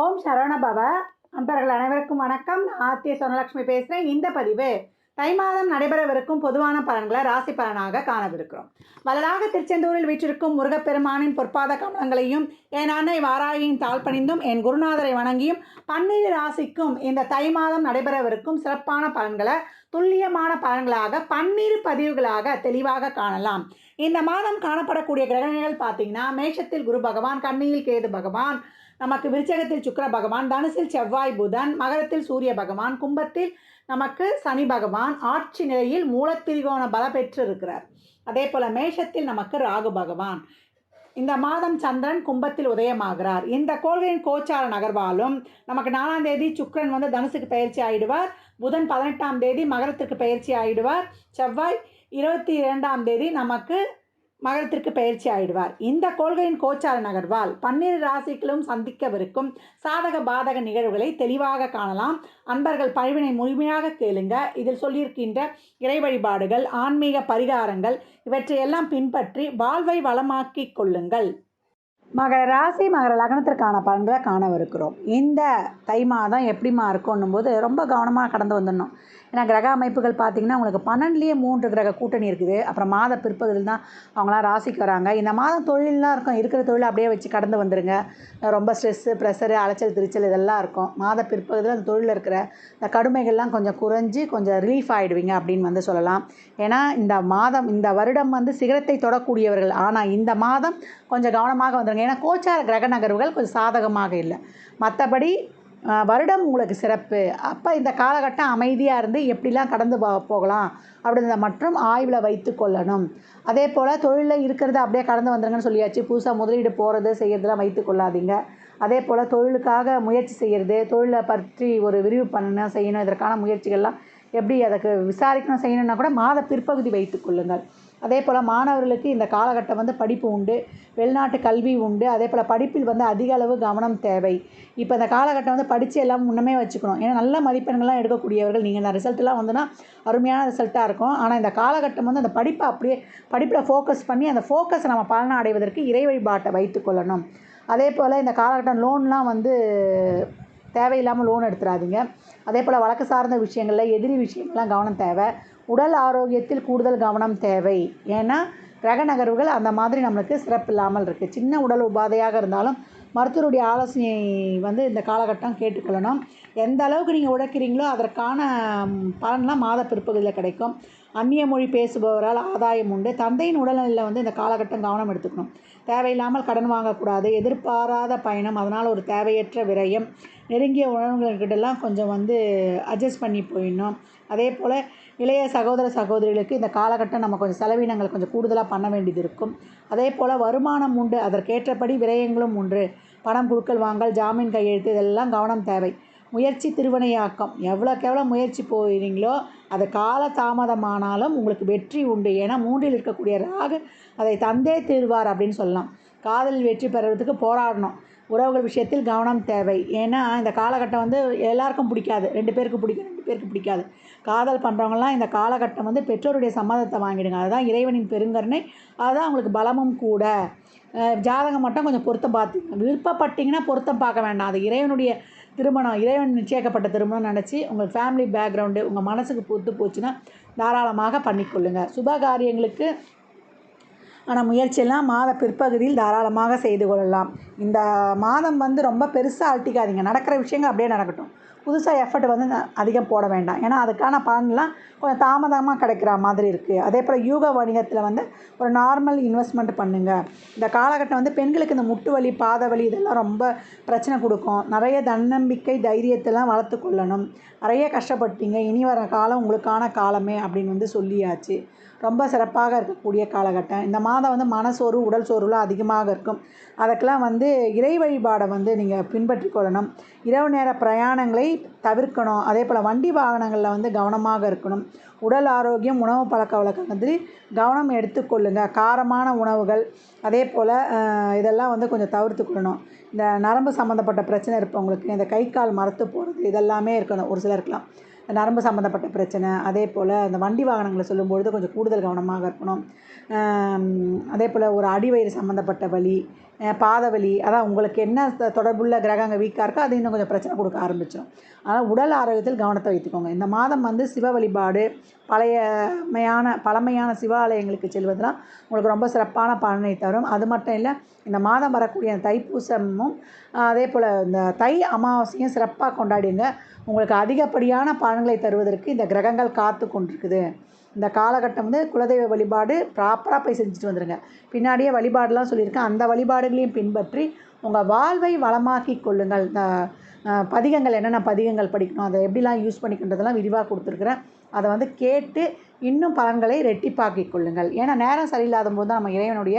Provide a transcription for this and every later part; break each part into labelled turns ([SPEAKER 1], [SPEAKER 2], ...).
[SPEAKER 1] ஓம் சரவணபவ அன்பர்கள் அனைவருக்கும் வணக்கம். நான் ஆத்திய சொனலட்சுமி பேசுகிறேன் இந்த பதிவு தை மாதம் நடைபெறவிருக்கும் பொதுவான பலன்களை ராசி பலனாக காணவிருக்கிறோம். வலதாக திருச்செந்தூரில் வீற்றிருக்கும் முருகப்பெருமானின் பொற்பாத கமலங்களையும் என் அன்னை வாராயின் தாழ் பணிந்தும் என் குருநாதரை வணங்கியும் பன்னிரு ராசிக்கும் இந்த தை மாதம் நடைபெறவிருக்கும் சிறப்பான பலன்களை துல்லியமான பலன்களாக பன்னிரு பதிவுகளாக தெளிவாக காணலாம். இந்த மாதம் காணப்படக்கூடிய கிரகங்கள் பார்த்தீங்கன்னா மேஷத்தில் குரு பகவான் கண்ணியில் கேது பகவான் நமக்கு விருச்சகத்தில் சுக்கர பகவான் தனுசில் செவ்வாய் புதன் மகரத்தில் சூரிய பகவான் கும்பத்தில் நமக்கு சனி பகவான் ஆட்சி நிலையில் மூலத்திரிகோண பல பெற்று இருக்கிறார் அதே போல் மேஷத்தில் நமக்கு ராகு பகவான். இந்த மாதம் சந்திரன் கும்பத்தில் உதயமாகிறார். இந்த கோள்களின் கோச்சார நகர்வாலும் நமக்கு நாலாம் தேதி சுக்கிரன் வந்து தனுசுக்கு பயிற்சி ஆயிடுவார். புதன் பதினெட்டாம் தேதி மகரத்திற்கு பயிற்சி ஆயிடுவார். செவ்வாய் இருபத்தி இரண்டாம் தேதி நமக்கு மகரத்திற்கு பயிற்சி ஆயிடுவார். இந்த கொள்கையின் கோச்சார நகர்வால் பன்னிரு ராசிகளும் சந்திக்கவிருக்கும் சாதக பாதக நிகழ்வுகளை தெளிவாக காணலாம். அன்பர்கள் பழிவினை முழுமையாக கேளுங்க. இதில் சொல்லியிருக்கின்ற இறை வழிபாடுகள் ஆன்மீக பரிகாரங்கள் இவற்றையெல்லாம் பின்பற்றி வாழ்வை வளமாக்கிக் கொள்ளுங்கள். மகர ராசி மகர லக்னத்திற்கான பலன்களை காணவிருக்கிறோம். இந்த தை மாதம் எப்படிமா இருக்கும்னும் போது ரொம்ப கவனமாக கடந்து வந்துடணும். ஏன்னா கிரக அமைப்புகள் பார்த்திங்கன்னா உங்களுக்கு பன்னெண்டுலேயே மூன்று கிரக கூட்டணி இருக்குது. அப்புறம் மாத பிற்பகுதியில் தான் அவங்களாம் ராசிக்கு வராங்க. இந்த மாதம் தொழிலெலாம் இருக்கும். இருக்கிற தொழில் அப்படியே வச்சு கடந்து வந்துடுங்க ரொம்ப ஸ்ட்ரெஸ்ஸு ப்ரெஷரு அலைச்சல் திருச்சல் இதெல்லாம் இருக்கும். மாத பிற்பகுதியில் அந்த தொழிலில் இருக்கிற இந்த கடுமைகள்லாம் கொஞ்சம் குறைஞ்சி கொஞ்சம் ரிலீஃப் ஆகிடுவீங்க அப்படின்னு வந்து சொல்லலாம். ஏன்னா இந்த மாதம் இந்த வருடம் வந்து சிகரத்தை தொடக்கூடியவர்கள். ஆனால் இந்த மாதம் கொஞ்சம் கவனமாக வந்துடுங்க ஏன்னா கோச்சார கிரக நகர்வுகள் கொஞ்சம் சாதகமாக இல்லை. மற்றபடி வருடம் உங்களுக்கு சிறப்பு. அப்போ இந்த காலகட்டம் அமைதியாக இருந்து எப்படிலாம் கடந்து போ போகலாம்? அப்படின்றத மற்றும் ஆய்வில் வைத்து கொள்ளணும். அதே போல் தொழிலில் இருக்கிறத அப்படியே கடந்து வந்துருங்கன்னு சொல்லியாச்சு. புதுசாக முதலீடு போகிறது செய்கிறதுலாம் வைத்து கொள்ளாதீங்க. அதே போல் தொழிலுக்காக முயற்சி செய்கிறது தொழிலை பற்றி ஒரு விரிவு பண்ணணும் செய்யணும். இதற்கான முயற்சிகள்லாம் எப்படி அதுக்கு விசாரிக்கணும் செய்யணுன்னா கூட மாத பிற்பகுதி வைத்து கொள்ளுங்கள். அதே போல் மாணவர்களுக்கு இந்த காலகட்டம் வந்து படிப்பு உண்டு வெளிநாட்டு கல்வி உண்டு அதே போல் படிப்பில் வந்து அதிக அளவு கவனம் தேவை. இப்போ இந்த காலகட்டம் வந்து படித்து எல்லாம் முன்னமே வச்சுக்கணும். ஏன்னா நல்ல மதிப்பெண்கள்லாம் எடுக்கக்கூடியவர்கள் நீங்கள் இந்த ரிசல்ட்லாம் வந்துன்னா அருமையான ரிசல்ட்டாக இருக்கும். ஆனால் இந்த காலகட்டம் வந்து அந்த படிப்பை அப்படியே படிப்பில் ஃபோக்கஸ் பண்ணி அந்த ஃபோக்கஸை நம்ம பலனை அடைவதற்கு இறை வழிபாட்டை வைத்துக்கொள்ளணும் அதே போல் இந்த காலகட்டம் லோன்லாம் வந்து தேவையில்லாமல் லோன் எடுத்துடாதீங்க அதே போல் வழக்கு சார்ந்த விஷயங்களில் எதிரி விஷயங்கள்லாம் கவனம் தேவை. உடல் ஆரோக்கியத்தில் கூடுதல் கவனம் தேவை. ஏன்னா கிரக நகர்வுகள் அந்த மாதிரி நம்மளுக்கு சிறப்பு இல்லாமல் இருக்குது சின்ன உடல் உபாதையாக இருந்தாலும் மருத்துவருடைய ஆலோசனை வந்து இந்த காலகட்டம் கேட்டுக்கொள்ளணும். எந்த அளவுக்கு நீங்கள் உழைக்கிறீங்களோ அதற்கான பலன்லாம் மாத பிற்பகுதியில் கிடைக்கும். அந்நிய மொழி பேசுபவரால் ஆதாயம் உண்டு. தந்தையின் உடல்நிலையில் வந்து இந்த காலகட்டம் கவனம் எடுத்துக்கணும். தேவையில்லாமல் கடன் வாங்கக்கூடாது. எதிர்பாராத பயணம் அதனால் ஒரு தேவையற்ற விரயம். நெருங்கிய உணவுகள்கிட்டலாம் கொஞ்சம் வந்து அட்ஜஸ்ட் பண்ணி போயிடணும். அதே போல் இளைய சகோதர சகோதரிகளுக்கு இந்த காலகட்டம் நம்ம கொஞ்சம் செலவினங்கள் கொஞ்சம் கூடுதலாக பண்ண வேண்டியது இருக்கும். அதே போல் வருமானம் உண்டு அதற்கேற்றபடி விரயங்களும் உண்டு. பணம் கொடுக்கல் வாங்கல் ஜாமீன் கையெழுத்து இதெல்லாம் கவனம் தேவை. முயற்சி திருவினையாக்கம். எவ்வளோக்கு எவ்வளோ முயற்சி போகிறீங்களோ அது கால தாமதமானாலும் உங்களுக்கு வெற்றி உண்டு. ஏன்னா மூன்றில் இருக்கக்கூடிய ராகு அதை தந்தே தீர்வார் அப்படின்னு சொல்லலாம். காதலில் வெற்றி பெறுறதுக்கு போராடணும். உறவுகள் விஷயத்தில் கவனம் தேவை. ஏன்னா இந்த காலகட்டம் வந்து எல்லாருக்கும் பிடிக்காது. ரெண்டு பேருக்கு பிடிக்கும் ரெண்டு பேருக்கு பிடிக்காது. காதல் பண்ணுறவங்கலாம் இந்த காலகட்டம் வந்து பெற்றோருடைய சம்மதத்தை வாங்கிடுங்க. அதுதான் இறைவனின் பெருங்கருணை. அதுதான் அவங்களுக்கு பலமும் கூட. ஜாதகம் மட்டும் கொஞ்சம் பொருத்தம் பார்த்து விருப்பப்பட்டீங்கன்னா பொருத்தம் பார்க்க வேண்டாம். அது இறைவனுடைய திருமணம் இறைவன் நிச்சயிக்கப்பட்ட திருமணம் நினச்சி உங்கள் ஃபேமிலி பேக்ரவுண்டு உங்கள் மனசுக்கு பொறுத்து போச்சுன்னா தாராளமாக பண்ணிக்கொள்ளுங்கள் சுப காரியங்களுக்கு ஆனால் முயற்சியெல்லாம் மாத பிற்பகுதியில் தாராளமாக செய்து கொள்ளலாம். இந்த மாதம் வந்து ரொம்ப பெருசாக அழட்டிக்காதீங்க. நடக்கிற விஷயங்கள் அப்படியே நடக்கட்டும். புதுசாக எஃபர்ட் வந்து அதிகம் போட வேண்டாம். ஏன்னா அதுக்கான பலன்லாம் கொஞ்சம் தாமதமாக கிடைக்கிற மாதிரி இருக்குது அதே போல் யூக வணிகத்தில் வந்து ஒரு நார்மல் இன்வெஸ்ட்மெண்ட் பண்ணுங்கள் இந்த காலகட்டம் வந்து பெண்களுக்கு இந்த முட்டு வலி பாத வலி இதெல்லாம் ரொம்ப பிரச்சனை கொடுக்கும். நிறைய தன்னம்பிக்கை தைரியத்தெல்லாம் வளர்த்து கொள்ளணும். நிறைய கஷ்டப்பட்டீங்க. இனி வர காலம் உங்களுக்கான காலமே அப்படின்னு வந்து சொல்லியாச்சு. ரொம்ப சிறப்பாக இருக்கக்கூடிய காலகட்டம். இந்த மாதம் வந்து மனசோர்வு உடல் சோர்வுலாம் அதிகமாக இருக்கும். அதுக்கெல்லாம் வந்து இறை வழிபாடை வந்து நீங்கள் பின்பற்றி கொள்ளணும். இரவு நேர பிரயாணங்களை தவிர்க்கணும். அதே போல் வண்டி வாகனங்களில் வந்து கவனமாக இருக்கணும். உடல் ஆரோக்கியம் உணவு பழக்க வழக்கத்தில் கவனம் எடுத்துக்கொள்ளுங்க காரமான உணவுகள் அதே போல் இதெல்லாம் வந்து கொஞ்சம் தவிர்த்து கொள்ளணும். இந்த நரம்பு சம்மந்தப்பட்ட பிரச்சனை இருப்பவங்களுக்கு இந்த கை கால் மரத்து போகிறது இதெல்லாமே இருக்கணும். ஒரு சிலருக்குலாம் நரம்பு சம்மந்தப்பட்ட பிரச்சனை அதே போல் அந்த வண்டி வாகனங்களை சொல்லும்பொழுது கொஞ்சம் கூடுதல் கவனமாக இருக்கணும். அதே போல் ஒரு அடிவயிறு சம்மந்தப்பட்ட வலி பாதவலி அதான் உங்களுக்கு என்ன தொடர்புள்ள கிரகங்கள் வீக்காக இருக்கோ அது இன்னும் கொஞ்சம் பிரச்சனை கொடுக்க ஆரம்பிச்சிடும் அதனால் உடல் ஆரோக்கியத்தில் கவனத்தை வைத்துக்கோங்க. இந்த மாதம் வந்து சிவ வழிபாடு பழையமையான பழமையான சிவாலயங்களுக்கு செல்வதெல்லாம் உங்களுக்கு ரொம்ப சிறப்பான பலனை தரும். அது மட்டும் இல்லை இந்த மாதம் வரக்கூடிய தைப்பூசமும் அதே போல் இந்த தை அமாவாசையும் சிறப்பாக கொண்டாடிங்க உங்களுக்கு அதிகப்படியான பலன்களை தருவதற்கு இந்த கிரகங்கள் காத்து கொண்டிருக்குது. இந்த காலகட்டம் வந்து குலதெய்வ வழிபாடு ப்ராப்பராக போய் செஞ்சுட்டு வந்துடுங்க பின்னாடியே வழிபாடுலாம் சொல்லியிருக்கேன். அந்த வழிபாடுகளையும் பின்பற்றி உங்கள் வாழ்வை வளமாக்கி கொள்ளுங்கள். இந்த பதிகங்கள் என்னென்ன பதிகங்கள் படிக்கணும் அதை எப்படிலாம் யூஸ் பண்ணிக்கின்றதெல்லாம் விரிவாக கொடுத்துருக்குறேன். அதை வந்து கேட்டு இன்னும் பலன்களை ரெட்டிப்பாக்கி கொள்ளுங்கள். ஏன்னா நேரம் சரியில்லாத போது தான் நம்ம இறைவனுடைய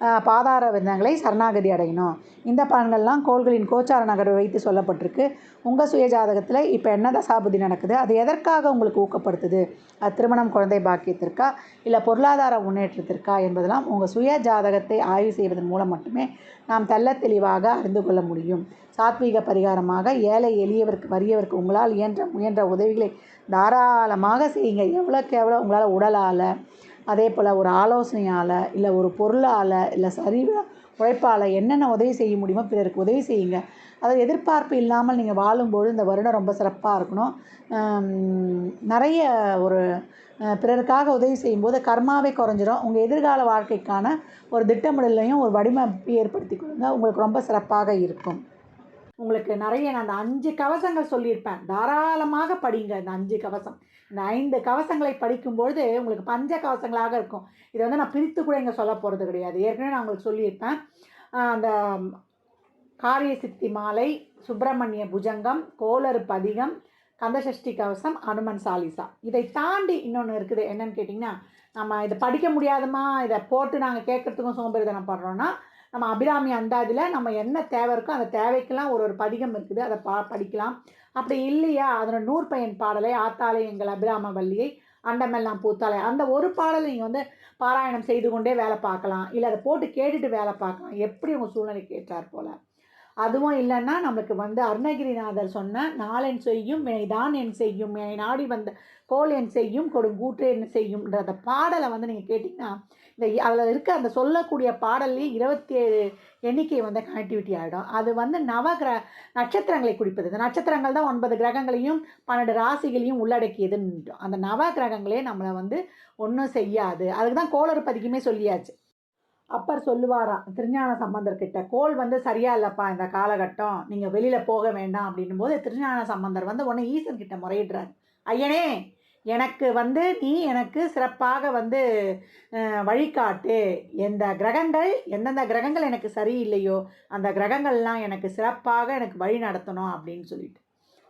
[SPEAKER 1] பாதார விந்தங்களை சரணாகதி அடையணும். இந்த பலன்கள்லாம் கோள்களின் கோச்சார நகர் வைத்து சொல்லப்பட்டிருக்கு. உங்கள் சுய ஜாதகத்தில் இப்போ என்ன தசாபுதி நடக்குது? அது எதற்காக உங்களுக்கு ஊக்கப்படுத்துது? அது திருமணம் குழந்தை பாக்கியத்திற்கா? இல்லை பொருளாதார முன்னேற்றத்திற்கா? என்பதெல்லாம் உங்கள் சுய ஜாதகத்தை ஆய்வு செய்வதன் மூலம் மட்டுமே நாம் தெல்ல தெளிவாக அறிந்து கொள்ள முடியும். சாத்வீக பரிகாரமாக ஏழை எளியவருக்கு வறியவருக்கு உங்களால் இயன்ற முயன்ற உதவிகளை தாராளமாக செய்யுங்க. எவ்வளோக்கு எவ்வளோ உங்களால் உடலால் அதே போல் ஒரு ஆலோசனையால் இல்லை ஒரு பொருளால் இல்லை சரி உழைப்பால் என்னென்ன உதவி செய்ய முடியுமோ பிறருக்கு உதவி செய்யுங்க. அதாவது எதிர்பார்ப்பு இல்லாமல் நீங்கள் வாழும்போது இந்த வருடம் ரொம்ப சிறப்பாக இருக்கணும். நிறைய ஒரு பிறருக்காக உதவி செய்யும்போது கர்மாவே குறைஞ்சிரும். உங்கள் எதிர்கால வாழ்க்கைக்கான ஒரு திட்டமிடலையும் ஒரு வடிவமைப்பு ஏற்படுத்தி கொடுங்க உங்களுக்கு ரொம்ப சிறப்பாக இருக்கும். உங்களுக்கு நிறைய நான் அந்த அஞ்சு கவசங்கள் சொல்லியிருப்பேன். தாராளமாக படிங்க இந்த அஞ்சு கவசம். இந்த ஐந்து கவசங்களை படிக்கும்பொழுது உங்களுக்கு பஞ்ச கவசங்களாக இருக்கும். இதை வந்து நான் பிரித்து கூட இங்கே சொல்ல போகிறது கிடையாது. ஏற்கனவே நான் உங்களுக்கு சொல்லியிருப்பேன். அந்த காரிய சித்தி மாலை சுப்பிரமணிய புஜங்கம் கோளறு பதிகம் கந்தசஷ்டி கவசம் அனுமன் சாலிசா. இதை தாண்டி இன்னொன்று இருக்குது. என்னன்னு கேட்டிங்கன்னா நம்ம இதை படிக்க முடியாதமா இதை போட்டு நாங்கள் கேட்குறதுக்கும் சோம்பேறிதனம் படுறோன்னா நம்ம அபிராமி அந்தாதியில் நம்ம என்ன தேவை இருக்கோ அந்த தேவைக்கெல்லாம் ஒரு ஒரு பதிகம் இருக்குது. அதை பா படிக்கலாம். அப்படி இல்லையா? அதோட நூற்பயன் பாடலை ஆத்தாலை எங்கள் அபிராம வள்ளியை அண்டமெல்லாம் பூத்தாலை அந்த ஒரு பாடலை நீங்கள் வந்து பாராயணம் செய்து கொண்டே வேலை பார்க்கலாம். இல்லை அதை போட்டு கேட்டுட்டு வேலை பார்க்கலாம். எப்படி உங்கள் சூழ்நிலை கேட்டார் போல். அதுவும் இல்லைன்னா நம்மளுக்கு வந்து அருணகிரிநாதர் சொன்ன நாளென் செய்யும் வினைதான் என் செய்யும் என்னை நாடி வந்த கோல் என் செய்யும் கொடுங்கூற்று என்ன செய்யும்ன்ற அந்த பாடலை வந்து நீங்கள் கேட்டிங்கன்னா இந்த அதில் இருக்க அந்த சொல்லக்கூடிய பாடல்லையே இருபத்தி ஏழு எண்ணிக்கை வந்து கனெக்டிவிட்டி ஆகிடும் அது வந்து நவகிர நட்சத்திரங்களை குறிப்பது. இந்த நட்சத்திரங்கள் தான் ஒன்பது கிரகங்களையும் பன்னெண்டு ராசிகளையும் உள்ளடக்கியதுன்னு அந்த நவ கிரகங்களே நம்மளை வந்து ஒன்றும் செய்யாது. அதுக்கு தான் கோளறு பதிக்குமே சொல்லியாச்சு. அப்பர் சொல்லுவாராம் திருஞான சம்பந்தர்கிட்ட கோல் வந்து சரியா இல்லைப்பா இந்த காலகட்டம். நீங்கள் வெளியில் போக வேண்டாம். அப்படின்னும் போது திருஞான சம்பந்தர் வந்து ஒன்று ஈசன் கிட்ட முறையிடுறாரு. ஐயனே எனக்கு வந்து நீ எனக்கு சிறப்பாக வந்து வழிகாட்டு. எந்த கிரகங்கள் எந்தெந்த கிரகங்கள் எனக்கு சரியில்லையோ அந்த கிரகங்கள்லாம் எனக்கு சிறப்பாக எனக்கு வழி நடத்தணும் அப்படின்னு சொல்லிட்டு.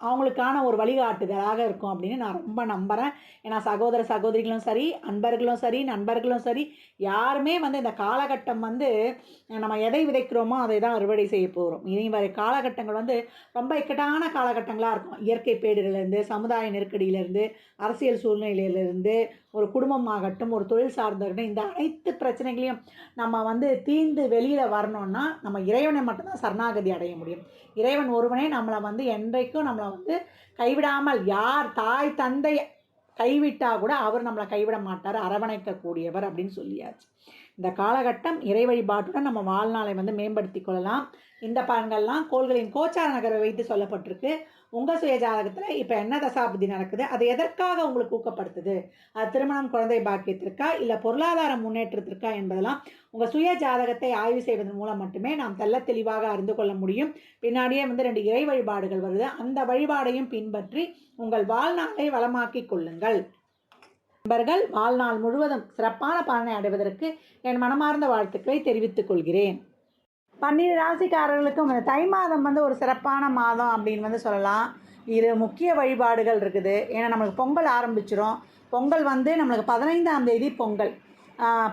[SPEAKER 1] அவங்களுக்கான ஒரு வழிகாட்டுதலாக இருக்கும் அப்படின்னு நான் ரொம்ப நம்புகிறேன் ஏன்னா சகோதர சகோதரிகளும் சரி அன்பர்களும் சரி நண்பர்களும் சரி யாருமே வந்து இந்த காலகட்டம் வந்து நம்ம எதை விதைக்கிறோமோ அதை தான் அறுவடை செய்ய போகிறோம் இனி வரை காலகட்டங்கள் வந்து ரொம்ப இக்கட்டான காலகட்டங்களாக இருக்கும். இயற்கை பேரிடர்லேருந்து சமுதாய நெருக்கடியிலேருந்து அரசியல் சூழ்நிலையிலேருந்து ஒரு குடும்பமாகட்டும் ஒரு தொழில் சார்ந்தகட்டும் இந்த அனைத்து பிரச்சனைகளையும் நம்ம வந்து தீர்ந்து வெளியில் வரணும்னா நம்ம இறைவனை மட்டும்தான் சரணாகதி அடைய முடியும். இறைவன் ஒருவனே நம்மளை வந்து என்றைக்கும் நம்மளை வந்து கைவிடாமல் யார் தாய் தந்தை கைவிட்டால் கூட அவர் நம்மளை கைவிட மாட்டார் அரவணைக்கக்கூடியவர் அப்படின்னு சொல்லியாச்சு. இந்த காலகட்டம் இறை வழிபாட்டுடன் நம்ம வாழ்நாளை வந்து மேம்படுத்தி கொள்ளலாம். இந்த பலன்கள்லாம் கோள்களின் கோச்சார நகரை வைத்து சொல்லப்பட்டிருக்கு. உங்கள் சுயஜாதகத்தில் இப்போ என்ன தசாபுதி நடக்குது? அது எதற்காக உங்களுக்கு ஊக்கப்படுத்துது? அது திருமணம் குழந்தை பாக்கியத்திற்கா இல்லை பொருளாதார முன்னேற்றத்திற்கா என்பதெல்லாம் உங்கள் சுய ஜாதகத்தை ஆய்வு செய்வதன் மூலம் மட்டுமே நாம் தெல்ல தெளிவாக அறிந்து கொள்ள முடியும். பின்னாடியே வந்து ரெண்டு இறை வழிபாடுகள் வருது. அந்த வழிபாடையும் பின்பற்றி உங்கள் வாழ்நாளை வளமாக்கிக் கொள்ளுங்கள். நண்பர்கள் வாழ்நாள் முழுவதும் சிறப்பான பலனை அடைவதற்கு என் மனமார்ந்த வாழ்த்துக்களை தெரிவித்துக் கொள்கிறேன். பன்னிரு ராசிக்காரர்களுக்கும் இந்த தை மாதம் வந்து ஒரு சிறப்பான மாதம் அப்படின்னு வந்து சொல்லலாம். இரு முக்கிய வழிபாடுகள் இருக்குது. ஏன்னா நம்மளுக்கு பொங்கல் ஆரம்பிச்சிடும் பொங்கல் வந்து நம்மளுக்கு பதினைந்தாம் தேதி பொங்கல்.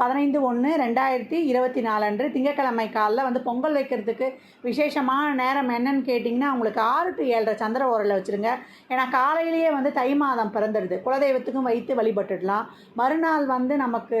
[SPEAKER 1] பதினைந்து ஒன்று ரெண்டாயிரத்தி இருபத்தி நாலு அன்று திங்கட்கிழமை காலில் வந்து பொங்கல் வைக்கிறதுக்கு விசேஷமான நேரம் என்னன்னு கேட்டிங்கன்னா உங்களுக்கு ஆறு டு ஏழரை சந்திர ஓரில் வச்சுருங்க. ஏன்னா காலையிலேயே வந்து தை மாதம் பிறந்துடுது குலதெய்வத்துக்கும் வைத்து வழிபட்டுடலாம். மறுநாள் வந்து நமக்கு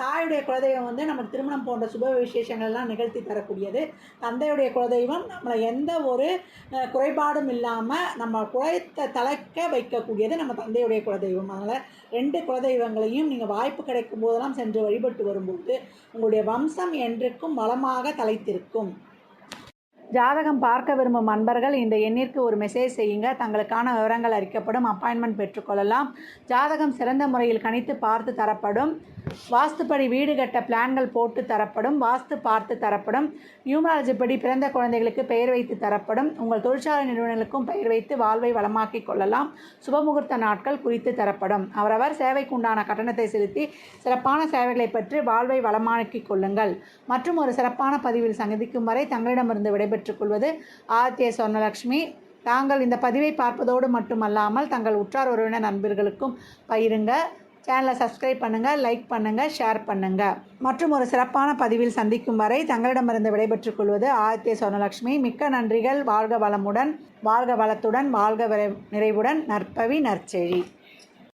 [SPEAKER 1] தாயுடைய குலதெய்வம் வந்து நமக்கு திருமணம் போன்ற சுப விசேஷங்கள்லாம் நிகழ்த்தி தரக்கூடியது. தந்தையுடைய குலதெய்வம் நம்மளை எந்த ஒரு குறைபாடும் இல்லாமல் நம்ம குறைத்த தலைக்க வைக்கக்கூடியது நம்ம தந்தையுடைய குலதெய்வம். அதனால் ரெண்டு குலதெய்வங்களையும் நீங்கள் வாய்ப்பு கிடைக்கும் போதெல்லாம் சென்று வழிபட்டு வரும்போது உங்களுடைய வம்சம் என்றைக்கும் வளமாக தலைத்திருக்கும். ஜாதகம் பார்க்க விரும்பும் அன்பர்கள் இந்த எண்ணிற்கு ஒரு மெசேஜ் செய்யுங்க. தங்களுக்கான விவரங்கள் அறிக்கப்படும். அப்பாயின்மெண்ட் பெற்றுக்கொள்ளலாம். ஜாதகம் சிறந்த முறையில் கணித்து பார்த்து தரப்படும். வாஸ்துப்படி வீடு கட்ட பிளான்கள் போட்டு தரப்படும். வாஸ்து பார்த்து தரப்படும். நியூமராலஜி படி பிறந்த குழந்தைகளுக்கு பெயர் வைத்து தரப்படும். உங்கள் தொழிற்சாலை நிறுவனங்களுக்கும் பெயர் வைத்து வாழ்வை வளமாக்கிக் கொள்ளலாம். சுபமுகூர்த்த நாட்கள் குறித்து தரப்படும். அவரவர் சேவைக்குண்டான கட்டணத்தை செலுத்தி சிறப்பான சேவைகளை பெற்று வாழ்வை வளமாக்கிக் கொள்ளுங்கள். மற்றும் ஒரு சிறப்பான பதிவில் சந்திக்கும் வரை தங்களிடமிருந்து விடைபெற்று பெற்றுக்கொள்வது. ஆதித்ய சொர்ணலக்ஷ்மி தாங்கள் இந்த பதிவை பார்ப்பதோடு மட்டுமல்லாமல் தங்கள் உற்றார் உறவினர் நண்பர்களுக்கும் பயிருங்க சேனலை சப்ஸ்கிரைப் பண்ணுங்கள் லைக் பண்ணுங்கள் ஷேர் பண்ணுங்கள் மற்றும் ஒரு சிறப்பான பதிவில் சந்திக்கும் வரை தங்களிடமிருந்து விடைபெற்றுக் கொள்வது ஆதித்ய சொர்ணலட்சுமி மிக்க நன்றிகள். வாழ்க வளமுடன் வாழ்க வளத்துடன் வாழ்க நிறைவுடன். நற்பவி நற்செழி.